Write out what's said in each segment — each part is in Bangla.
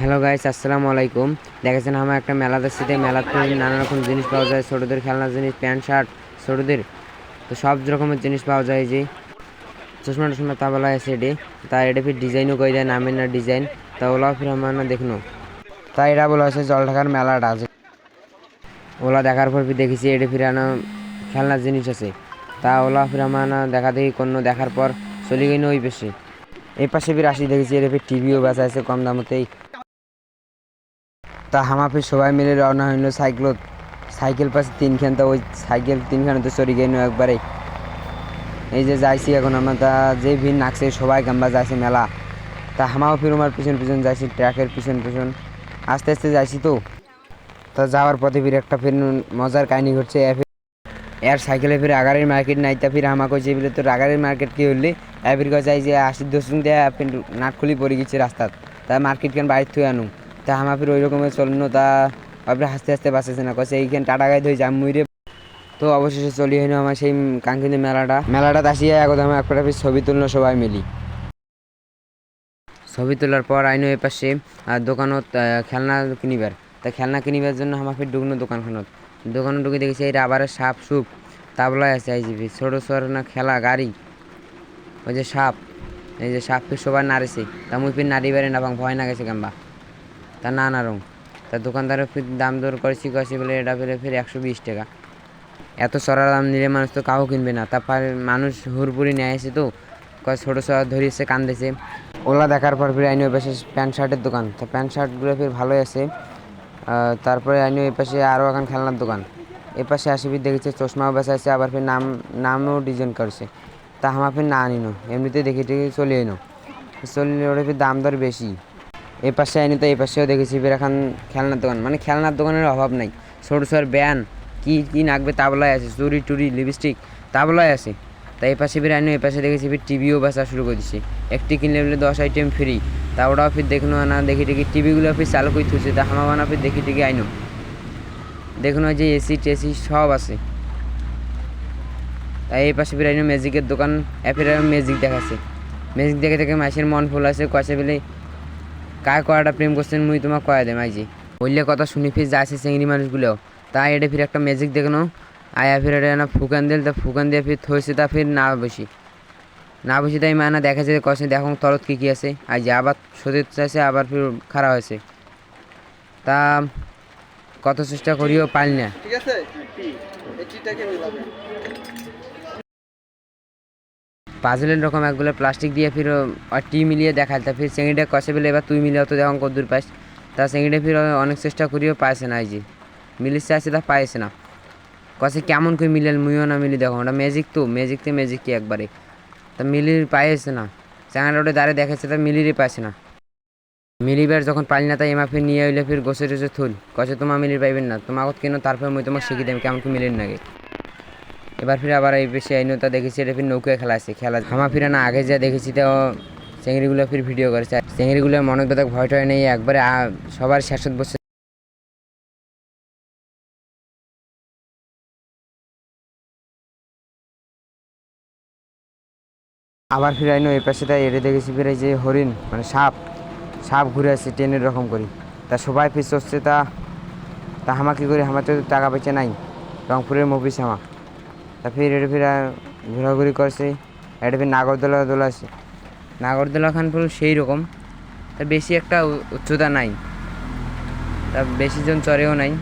হ্যালো গাইস, আসসালামু আলাইকুম। দেখেছেন আমার একটা মেলাতে সিটে মেলাতে নানা রকম জিনিস পাওয়া যায়, ছোটোদের খেলনার জিনিস, প্যান্ট, শার্ট, ছোটোদের। তো সব রকমের জিনিস পাওয়া যায় যে। চশমা টশমা তা বলা আছে এটি তা এটা ফির ডিজাইনও করে দেয়, নামের না ডিজাইন। তা ওলা ফির আমার না দেখনো। তা এটা বলা হয়েছে জল ঢাকার মেলাটা আছে ওলা দেখার পর ফির দেখেছি, এটা ফির আনা খেলনার জিনিস আছে। তা ওলা ফির আমার না দেখা দেখি কোনো দেখার পর চলে গেল ওই পাশে। এই পাশে ফির আসি দেখেছি, এটা ফির টিভিও বেচা আছে কম দামতেই। তা হামাফি সবাই মিলে রওনা হইল সাইকেলত সাইকেল পাশে তিনখান তো ওই সাইকেল তিনখানে তো চড়ি গেল একবারে। এই যে যাইছি এখন আমরা তা যে ভিড় নাকছে সবাই গাম্বা যাইছে মেলা। তা হামাও ফির আমার পিছন পিছন যাইছি ট্র্যাকের পিছন পিছন। আস্তে আস্তে যাইছি তো। তা যাওয়ার পথে ফির একটা ফির মজার কাহিনী ঘটছে। এর সাইকেলে ফির আগারের মার্কেট নাই তা ফির আমাকে কইছে বলে তোর আগারের মার্কেট কি হলি এ ফির কাছে যে আশি দশজন দেয়া ফির নাটখুলি পড়ে গেছে রাস্তাত। তা মার্কেট কেন বাড়ির থুয়ে আনু তা আমার ফির ওই রকমের চলনো, তা আপনি হাসতে হাসতে বাঁচেছে না কছে এইখানে টাটা গায়ে ধুই যাম মুইরে তো অবশেষে চলি হইল আমার সেই কাঙ্ক্ষিত মেলাটা। মেলাটা আসিয়া একদম একটা ফির ছবি তুললো সবাই মিলি। ছবি তোলার পর আইনো এ পাশে দোকানত খেলনা কিনিবার। তা খেলনা কিনিবার জন্য আমার ফির ঢুকনো দোকানখানত। দোকানে ঢুকে দেখেছি এই রাবারের সাপ সুপ, তাবলায় আছে যে ছোটো ছোটো না খেলা, গাড়ি। ওই যে সাপ, এই যে সাপ ফির সবার নাড়েছে। তা মুই ফির নাড়ি বেড়ে না ভয় না গেছে গাম্বা তা না না রং তা দোকানদারের দাম দর করেছি করেছি বলে এটা ফিরে ফের একশো বিশ টাকা। এত সরা দাম নিলে মানুষ তো কাউ কিনবে না। তারপর মানুষ হুড়পুরি নিয়ে আসে তো ছোটো ছোটো ধরিয়েছে, কান্দেছে। ওলা দেখার পর ফির আইনি ওই পাশে প্যান্ট শার্টের দোকান। তো প্যান্ট শার্টগুলো ফির ভালোই আছে। তারপরে আইনি ওই পাশে আরও এখন খেলনার দোকান। এই পাশে আসি ফির দেখেছে চশমাও বেচা আছে আবার ফির নাম, নামও ডিজাইন করছে। তা আমার ফির না আনিনো। এমনিতে দেখে টেকে চলে এনো চলে ওটা ফির দাম দর বেশি। এই পাশে আইনি তো এই পাশেও দেখেছি এখন খেলনার দোকান। মানে খেলনার দোকানের অভাব নাই। ছোটো ছোটো ব্যান কি কি নাকবে তাবলায় আছে চুরি টুরি লিপস্টিক, তাবলায় আছে। তাই এই পাশে ফির আইনো, এই পাশে দেখেছি ফির টিভিও বেচা শুরু করে দিছে। একটি কিনলে বলে দশ আইটেম ফ্রি তা ওটাও ফির দেখুন না, দেখি টেকি টিভিগুলো ফির চালু করে থুছে তা হামাবানা ফির দেখি টিকি আইনো। দেখুন যে এসি টেসি সব আছে। তাই এই পাশে ফির আইনো ম্যাজিকের দোকান এফির ম্যাজিক দেখাচ্ছে। ম্যাজিক দেখে দেখে মাসের মন ফুল আছে কয়েছে বলে কায় কয়টা প্রেম করছেন মুই তোমার কয়া দে মাইজি বললে কথা শুনি ফির যাচ্ছে চিংড়ি মানুষগুলো। তাই এটা ফির একটা ম্যাজিক দেখনো আয়া ফির এটা না ফুকান দিল, তা ফুকান দিয়ে ফির থইছে, তা ফির না বসি। না বসি তাই মানা দেখাচ্ছে যে কষে দেখো তরত কি কি আছে। আর যে আবার সতীর চাইছে, আবার ফির খারাপ হয়েছে। তা কত চেষ্টা করিও পাইল না। ঠিক আছে? পাজলের রকম একগুলো প্লাস্টিক দিয়ে ফির, আর টি মিলিয়ে দেখাল তা ফির চেঙ্গিটা কষে বলে এবার তুই মিলিয়ে তো দেখুন কদ্দূর পাইস। তা চেঙ্গিটা ফির অনেক চেষ্টা করিও, পাইছে না এই যে। মিলিছে আছে তা পাইছে না। কষে কেমন করে মিলেল মুইও না মিলি দেখো, ওটা ম্যাজিক তো ম্যাজিক তো ম্যাজিক কি একবারে। তা মিলির পাইছে না। চ্যাংড়া ওটা দাঁড়িয়ে দেখাচ্ছে তা মিলিরই পাইছে না। মিলিবার যখন পাইল না তাই এমা ফির নিয়ে এলে ফির গোসে টোসে থুল। কষে তোমার মিলির পাইবেন না। তোমার কেন তারপর মুই তোমাকে শিখিয়ে দেব, কেমন করে মিলির নাগে। এবার ফিরে আবার এই বেশি আইনতা দেখেছি, এটা ফির নৌকায় খেলা আছে খেলা হামা ফিরে না, আগে যা দেখেছি তো চেংড়িগুলো ফির ভিডিও করেছে। চেংড়িগুলোর মনে বেদক ভয় টয় নেই, একবারে সবার শেষত বসে আবার ফিরে আইনো এই পাশে তাই এটা দেখেছি ফিরে যে হরিণ মানে সাপ সাপ ঘুরে আসছে ট্রেনের রকম করি। তা সবাই ফির চড়ছে, তা তা হামা কি করি? আমার তো টাকা পয়সা নাই, রংপুরের মফিস হামা। তা ফির এটা ফির ঘোরাঘুরি করছে। এটা ফির নাগরদোলা দোলা নাগরদোলা খান পুরো সেই রকম। তা বেশি একটা উচ্চতা নাই। তা বেশি জন চড়েও নাই।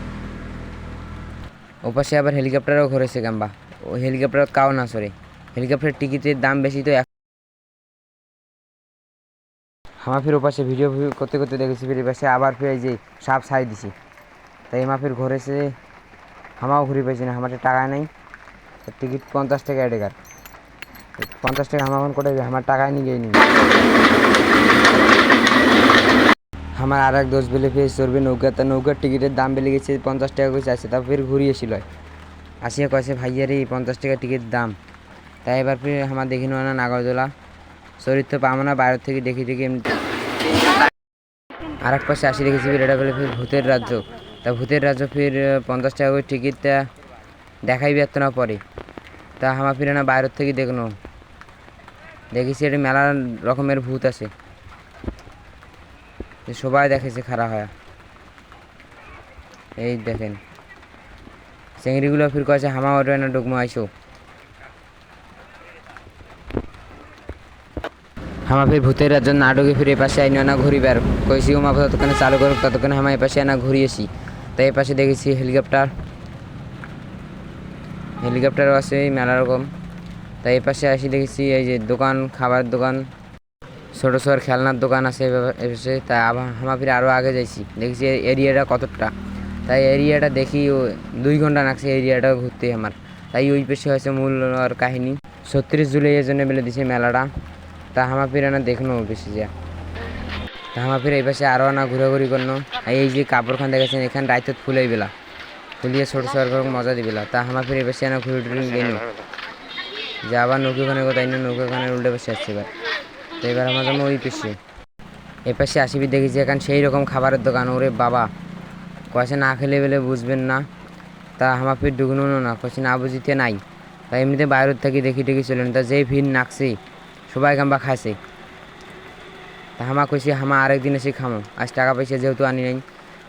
ওপাশে আবার হেলিকপ্টারও ঘুরেছে গাম্বা। ও হেলিকপ্টার কাও না চড়ে। হেলিকপ্টার টিকিটের দাম বেশি তো আমার ফির ওপাশে ভিডিও করতে করতে দেখেছি ফির পাশে। আবার ফিরে যে সাপ ছাই দিছি। তাই মা ফির ঘুরেছে। হামাও ঘুরে পাইছি না আমার টাকা নেই। টিকিট পঞ্চাশ টাকা এডেকার পঞ্চাশ টাকা আমার করে আমার টাকায় নিয়ে গিয়ে নি। আমার আর এক দোষ বেলে ফিরে চড়বে নৌকা, তা নৌকার টিকিটের দাম বেড়ে গেছে পঞ্চাশ টাকা করে চাইছে তারপর ঘুরিয়ে ঘুরিয়েছিল আসিয়া কয়েছে ভাইয়ারে এই পঞ্চাশ টাকা টিকিট দাম। তাই এবার ফির আমার দেখি না নাগরদোলা চরিত্র পাবো না বাইরের থেকে দেখি দেখি এমনি আর এক পাশে আসি দেখেছি ফির, এটা বলে ফির ভূতের রাজ্য। তা ভূতের রাজ্য ফির, পঞ্চাশ টাকা করে টিকিটটা দেখাই ব্যর্থ না পরে। তা হামা ফিরে না বাইরের থেকে দেখনো। দেখেছি এটা মেলা রকমের ভূত আছে। সবাই দেখেছে খারাপ হয়। এই দেখেন। চেংড়িগুলো ফির কয়েছে হামা ওটা না ডুকমো, আইসো। হামা ফির ভূতের রাজ্য নাটকে ফিরে এপাশে আইন না ঘুরিবার কইছি, উমা, ততক্ষণে চালু করুক, ততক্ষণে হামা এপাশে আনা ঘুরিয়েছি। তাই এপাশে দেখেছি হেলিকপ্টার। হেলিকপ্টারও আছে মেলা রকম। তাই এপাশে আসি দেখেছি, এই যে দোকান, খাবার দোকান, ছোটো ছোটো খেলনার দোকান আছে এপাশে তাই হামা ফিরে আরও আগে যাইছি, দেখছি এরিয়াটা কতটা। তাই এরিয়াটা দেখি দুই ঘণ্টা লাগছে এরিয়াটা ঘুরতে আমার। তাই ওই পেশে হয়েছে মূল আর কাহিনী। ছত্রিশ জুলাই এই জন্য বেলে দিছে মেলাটা। তা হামা ফিরে না দেখনো বেশি যা। তা হামা ফিরে এই পাশে আরও না ঘোরাঘুরি আর এই যে কাপড়খান দেখেছেন এখানে রাইতত ফুলাই বেলা ফুলিয়ে ছোট ছোটো করে মজা দিবেলা। তা হামা ফিরে এই পাশে না ঘুরে টুরে গেল যে আবার নৌকোখানে কোথায় না নৌকোখানে উল্টে বসে আসছে এবার। তো এবার আমার জন্য ওই পেশে এ পাশে আসিবি দেখেছি এখন সেই রকম খাবারের দোকান। ওরে বাবা, কয়েছে না খেলে বেলে বুঝবেন না। তা আমার ফির ঢুকনো না, কয়েছে না বুঝিতে নাই। তা এমনিতে বাইরের থেকে দেখি টেকি চলেন। তা যেই ভিড় নাকছে, সবাই গাম্বা খাইছে। তা হামা কইছি, হামা আরেক দিন এসে খামো। আজ টাকা পয়সা যেহেতু আনি নাই,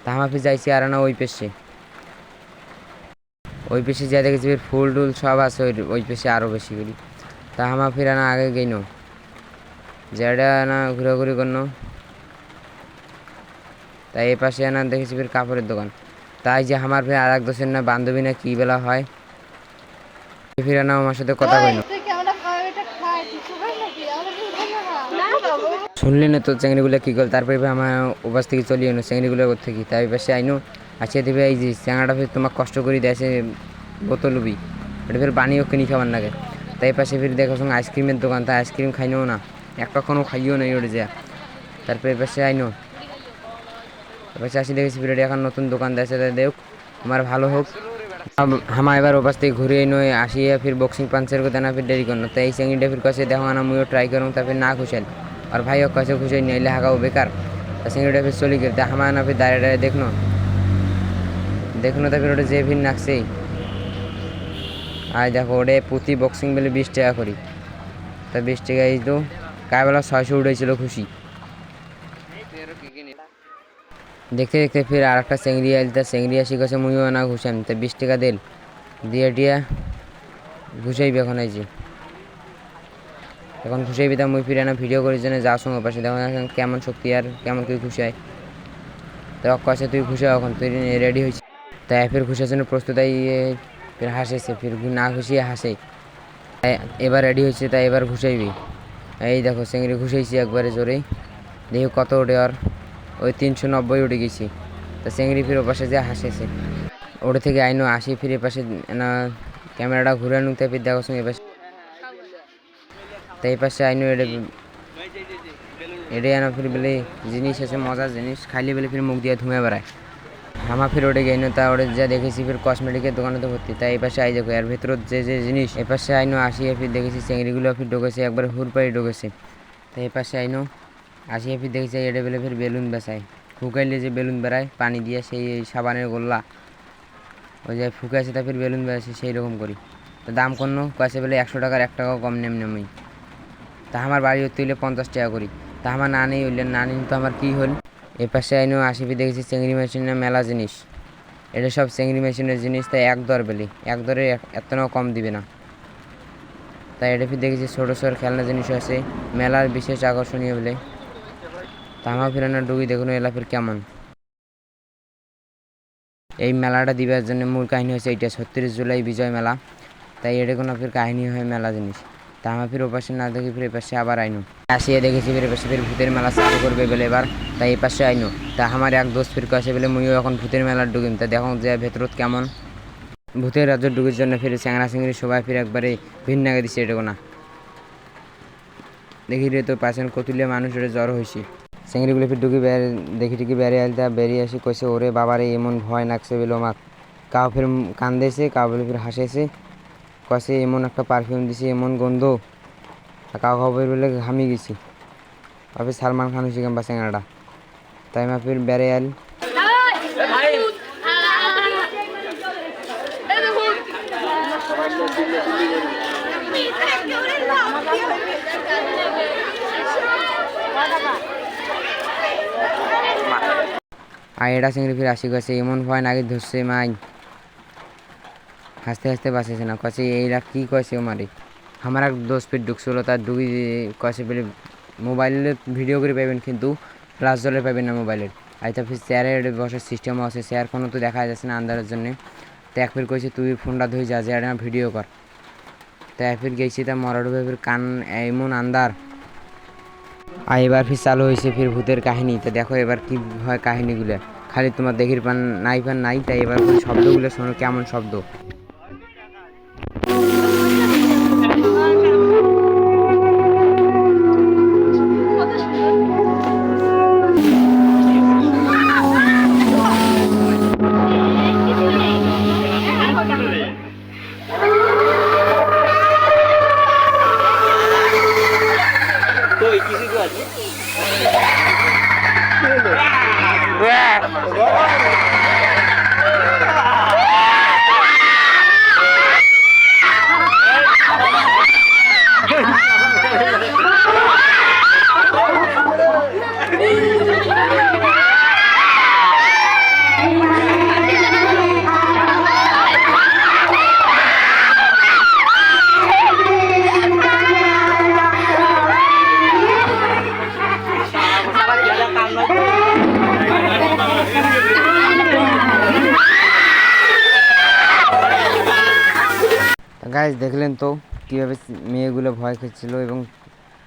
তা হামা ফির যাইছি আর না ওই পেশে। ওই পেশে যা দেখেছি ফির ফুল টুল সব আছে ওই ওই পেশে আরও বেশি করি। তা হামা ফির না, আগে গেইন। যেটা না ঘোরাঘুরি করনো। তাই এই পাশে না দেখেছি ফির কাপড়ের দোকান। তাই যে আমার ফির আর এক দোষের না বান্ধবী না কী বেলা হয়। ফিরে না আমার সাথে কথা কইনো। আমরা শুনলি না তো চেংড়িগুলো কী করল? তারপরে আমার উপাস থেকে চলি এনো চেংড়িগুলো ওর থেকে তাই পাশে আইনো। আছিয়ে দিবে, এই যে চ্যাংড়াটা ফির তোমার কষ্ট করে দেয়, সে বোতল উবি এটা ফির পানিও কিনি খাবার লাগে তাই পাশে ফির দেখো সঙ্গে আইসক্রিমের দোকান, তাই আইসক্রিম খাইনও না। এক কখনো খাইও না ওটা যা। তারপরে পাশে আইনো এবার আসি দেখেছি ফির এখন নতুন দোকান দিয়েছে তাই দেখ আমার ভালো হোক। হামা এবার ওপাশ থেকে ঘুরে এনো আসিয়া ফির বক্সিং পাঞ্চের কথা না ফির দেরি করনো তাই এই চেঙ্গিটা ফির কাছে দেখো না মুইও ট্রাই করুন তারপর না খুশাল আর ভাইও কাছে খুশাই নিলে হাগাও বেকার। তা চেঙ্গিটা ফির চলে গেল। তা হামা না ফির দাঁড়িয়ে দাঁড়িয়ে দেখনো দেখনো তা ফির ওটা যে ফির নাকছে। আর দেখো, ওটা প্রতি বক্সিং বেলে বিশ টাকা করি। তা বিশ টাকা এই তো কাবেলা ছয়শো উঠেছিল খুশি। দেখতে দেখতে ফির আর একটা চেংড়ি আইল, তা চেংড়ি আসি গেছে মুইও না ঘুষাম তা বিশ টাকা দিল। দিয়ে দিয়া ঘুষাইবি এখন এই যে। এখন ঘুষাইবি, তা মুই ফিরে না ভিডিও করির জন্য যা সঙ্গে পাশে। দেখো কেমন শক্তি আর কেমন কি ঘুষায়। তো কষে তুই ঘুষা এখন, তুই রেডি হয়েছিস। তাই ফির ঘুষার জন্য প্রস্তুত এই ফির হাসেছে, ফির না ঘুষিয়ে হাসে। তাই এবার রেডি হয়েছে, তাই এবার ঘুষাইবি এই দেখো, চেংড়ি ঘুষাইছি একবারে জোরে। দেখি কত ওঠে আর। ওই তিনশো নব্বই উঠে গেছি। তা চেংড়ি ফিরে পাশে যে হাসেছে। ওটা থেকে আইনো, আসি ফিরে পাশে, না, ক্যামেরাটা ঘুরে নিতে ফির দেখো সঙ্গে পাশে। তাই পাশে আইনো এটা এটাই আনা, ফির বেলে, জিনিস আছে, মজার জিনিস। খাইলে বেলে ফির মুখ দিয়ে ধুমে বেড়ায়। হামা ফির ওটা গেইনো তা ওটা যা দেখেছি ফির কসমেটিকের দোকানে তো ভর্তি। তাই এই পাশে আই দেখো, এর ভেতর যে যে জিনিস এ পাশে আইনো আসিয়ে ফির দেখেছি চেংড়িগুলো ফির ঢুকেছে, একবার হুরপাই ঢুকেছে। তাই এই পাশে আইনো আসিয়ে ফির দেখেছি এটা বেলে ফির বেলুন বেচায়। ফুকাইলে যে বেলুন বেড়ায়, পানি দিয়ে সেই সাবানের গোল্লা। ওই যে ফুকাইছে তা ফির বেলুন বেড়াচ্ছে সেই রকম করি। তো দাম কন্য কয়েছে বলে একশো টাকার এক টাকাও কম নেম নেমই। তা আমার বাড়ি হতে হইলে পঞ্চাশ টাকা করি। তা আমার না নেই হইলে না নিন তো আমার কী হল? এ পাশে আইনো আসি ফির দেখেছি চেংড়ি মেশিনের মেলা জিনিস। এটা সব চিংড়ি মেশিনের জিনিস, তাই এক দর বেলি। এক দরে কম দিবে না। তাই এটা ফির দেখেছি ছোটো ছোটো খেলনা জিনিস আছে, মেলার বিশেষ আকর্ষণীয় বলে। তামা ফিরানোর ডুবি দেখুন, এলা ফির কেমন। এই মেলাটা দিবার জন্য মূল কাহিনী হয়েছে এটা ছত্রিশ জুলাই বিজয় মেলা। তাই এটা কোনো কাহিনী হয় মেলা জিনিস। তা আমার ফির ওপাশে না দেখি, ফির এপাশে আবার আইনো। আসিয়ে দেখেছি ফির এপাশে ফির ভূতের মেলা চালু করবে বলে এবার তাই এই পাশে আইনো। তা আমার এক দোষ ফির কাছে বলে মুইও এখন ভূতের মেলার ডুবিম তা দেখো যে ভেতরত কেমন। ভূতের রাজ্য ডুবির জন্য ফিরে চ্যাংরা চিংড়ি সবাই ফিরে একবারে ভিন্ন আগে দিচ্ছে এটা না। দেখি রে তো পাশেন কতুলিয়া মানুষের জ্বর হয়েছে চিংড়িগুলো ফির ঢুকি বের দেখি ঢুকি বেরিয়ে আলতা বেরিয়ে আসি, কইছে, ওরে বাবারে, এমন ভয় লাগছে বলে আমাক কাউ ফির কান্দেছে, কাউ ফির হাসেছে। কষে এমন একটা পারফিউম দিছে, এমন গন্ধ। কাউ খবর বলে ঘামি গেছি। ভাবে, সালমান খান হয়েছে কিংবা চিংড়াটা তাই মা ফির বেড়ে আল আর এটা চিংড়ি ফির আসি গেছে এমন ভয় নাকি ধরছে মাই হাসতে হাসতে বাঁচেছে না। কছে এইরা কী কয়েছে ও মারে আমার এক দোষ ফিট ঢুকছিল, তার ঢুকি কছে বলে মোবাইলে ভিডিও করে পাবেন কিন্তু ফ্লাশ জলে পাবেন না মোবাইলের। আর তারপর চেয়ারের বসার সিস্টেমও আছে, চেয়ার কোনো তো দেখা যাচ্ছে না আন্দারের জন্য। তো এক ফির কইছে, তুই ফোনটা ধুই যা যে একটা ভিডিও কর। তো এক ফির গেছি, তা মরাডু ফির কান এমন আন্দার আর এবার ফির চালু হয়েছে ফির ভূতের কাহিনী। তো দেখো এবার কি হয় কাহিনীগুলো। খালি তোমার দেখির পান, নাই পান নাই, তাই এবার শব্দগুলো শোনো, কেমন শব্দ। গাইজ দেখলেন তো কীভাবে মেয়েগুলো ভয় খেয়েছিলো এবং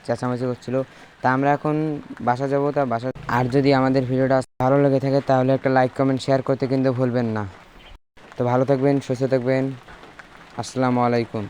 চেঁচামেচি করছিল। তা আমরা এখন বাসা যাব, তা বাসা আর যদি আমাদের ভিডিওটা ভালো লেগে থাকে, তাহলে একটা লাইক কমেন্ট শেয়ার করতে কিন্তু ভুলবেন না। তো ভালো থাকবেন, সুস্থ থাকবেন। আসসালামু আলাইকুম।